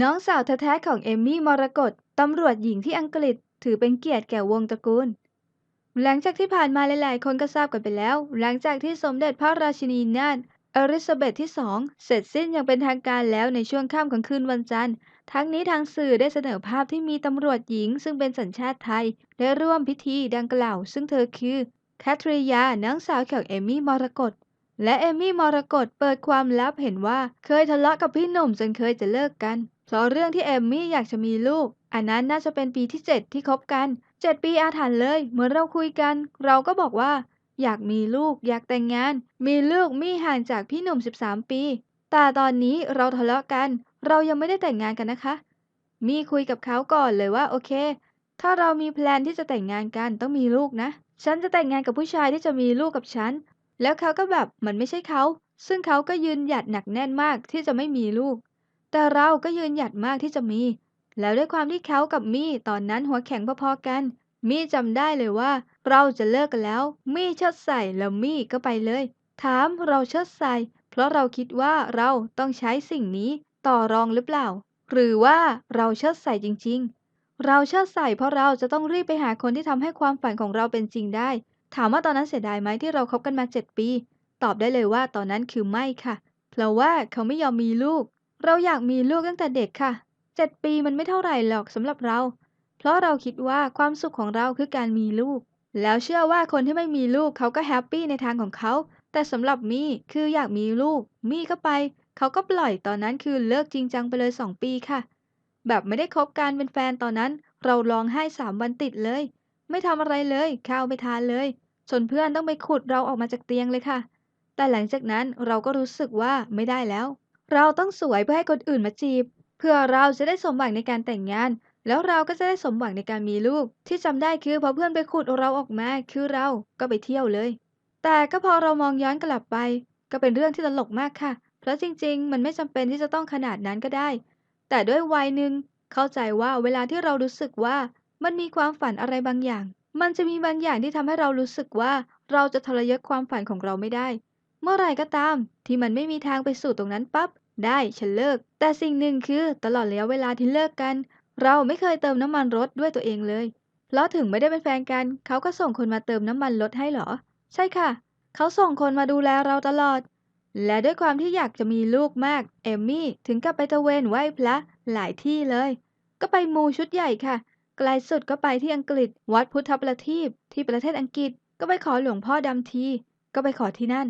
น้องสาวแท้ๆของเอมมี่มรกตตำรวจหญิงที่อังกฤษถือเป็นเกียรติแก่วงตระกูล หลังจากที่ผ่านมาหลายๆ คนก็ทราบกันไปแล้ว หลังจากที่สมเด็จพระราชินีนาถอลิซาเบธที่สองเสร็จสิ้นอย่างเป็นทางการแล้วในช่วงค่ำของคืนวันจันทร์ ทั้งนี้ทางสื่อได้เสนอภาพที่มีตำรวจหญิง ซึ่งเป็นสัญชาติไทย ได้ร่วมพิธีดังกล่าว ซึ่งเธอคือแคทริยาน้องสาวของเอมมี่มรกต และเอมี่มรกตเปิดความลับเห็นว่าเคยทะเลาะกับพี่หนุ่มจนเคยจะเลิกกัน เพราะเรื่องที่เอมมี่อยากจะมีลูก อันนั้นน่าจะเป็นปีที่ 7 ที่คบกัน 7 ปีอาถรรพ์เลยเหมือนเราคุยกัน เราก็บอกว่า อยากมีลูก อยากแต่งงาน มีลูกมี่ห่างจากพี่หนุ่ม 13 ปี แต่ตอนนี้เราทะเลาะกัน เรายังไม่ได้แต่งงานกันนะคะ มี่คุยกับเขาก่อนเลยว่าโอเค ถ้าเรามีแพลนที่จะแต่งงานกันต้องมีลูกนะฉันจะแต่งงานกับผู้ชายที่จะมีลูกกับฉัน แล้วเขาก็แบบมันไม่ใช่เขา ซึ่งเขาก็ยืนหยัดหนักแน่นมากที่จะไม่มีลูก แต่เราก็ยืนหยัดมากที่จะมี แล้วด้วยความที่เขากับมี่ตอนนั้นหัวแข็งพอๆกัน มี่จำได้เลยว่า เราจะเลิกกันแล้ว มี่เชิดใส่แล้วมี่ก็ไปเลย ถามเราเชิดใส่ เพราะเราคิดว่าเราต้องใช้สิ่งนี้ต่อรองหรือเปล่า หรือว่าเราเชิดใส่จริง ๆ เราเชิดใส่เพราะเราจะต้องรีบไปหาคนที่ทำให้ความฝันของเราเป็นจริงได้ ถามว่าตอนนั้นเสียดายไหมที่เราคบกันมา 7 ปี ตอบได้เลยว่าตอนนั้นคือไม่ค่ะ เพราะว่าเขาไม่ยอมมีลูก เราอยากมีลูกตั้งแต่เด็กค่ะ 7 ปีมันไม่เท่าไหร่หรอกสำหรับเรา เพราะเราคิดว่าความสุขของเราคือการมีลูก แล้วเชื่อว่าคนที่ไม่มีลูกเขาก็แฮปปี้ในทางของเขา แต่สำหรับมี่คืออยากมีลูก มี่ก็ไป เขาก็ปล่อยตอนนั้นคือเลิกจริงจังไปเลย 2 ปีค่ะ แบบไม่ได้คบกันเป็นแฟนตอนนั้น เราร้องไห้สามวันติดเลย ไม่ทำอะไรเลย ข้าวไม่ทานเลยจนเพื่อนต้องไปขุดเราออกมาจากเตียงเลยค่ะ แต่หลังจากนั้นเราก็รู้สึกว่าไม่ได้แล้ว เราต้องสวยเพื่อให้คนอื่นมาจีบ เพื่อเราจะได้สมหวังในการแต่งงาน แล้วเราก็จะได้สมหวังในการมีลูก ที่จำได้คือพอเพื่อนไปขุดเราออกมาคือเราก็ไปเที่ยวเลย แต่ก็พอเรามองย้อนกลับไป ก็เป็นเรื่องที่ตลกมากค่ะ เพราะจริง ๆ มันไม่จำเป็นที่จะต้องขนาดนั้นก็ได้ แต่ด้วยวัยหนึ่งเข้าใจว่าเวลาที่เรารู้สึกว่า มันมีความฝันอะไรบางอย่าง มันจะมีบางอย่างที่ทำให้เรารู้สึกว่าเราจะทรยศความฝันของเราไม่ได้ เมื่อไหร่ก็ตาม ที่มันไม่มีทางไปสู่ตรงนั้นปั๊บได้ฉันเลิก แต่สิ่งหนึ่งคือตลอดระยะเวลาที่เลิกกัน เราไม่เคยเติมน้ำมันรถด้วยตัวเองเลยเพราะถึงไม่ได้เป็นแฟนกัน เขาก็ส่งคนมาเติมน้ำมันรถให้เหรอ ใช่ค่ะ เขาส่งคนมาดูแลเราตลอด และด้วยความที่อยากจะมีลูกมาก เอมมี่ถึงกับไปตะเวนไหว้พระหลายที่เลย ก็ไปมูชุดใหญ่ค่ะ ไกลสุดก็ไปที่อังกฤษ วัดพุทธประทีปที่ประเทศอังกฤษ ก็ไปขอหลวงพ่อดำที ก็ไปขอที่นั่น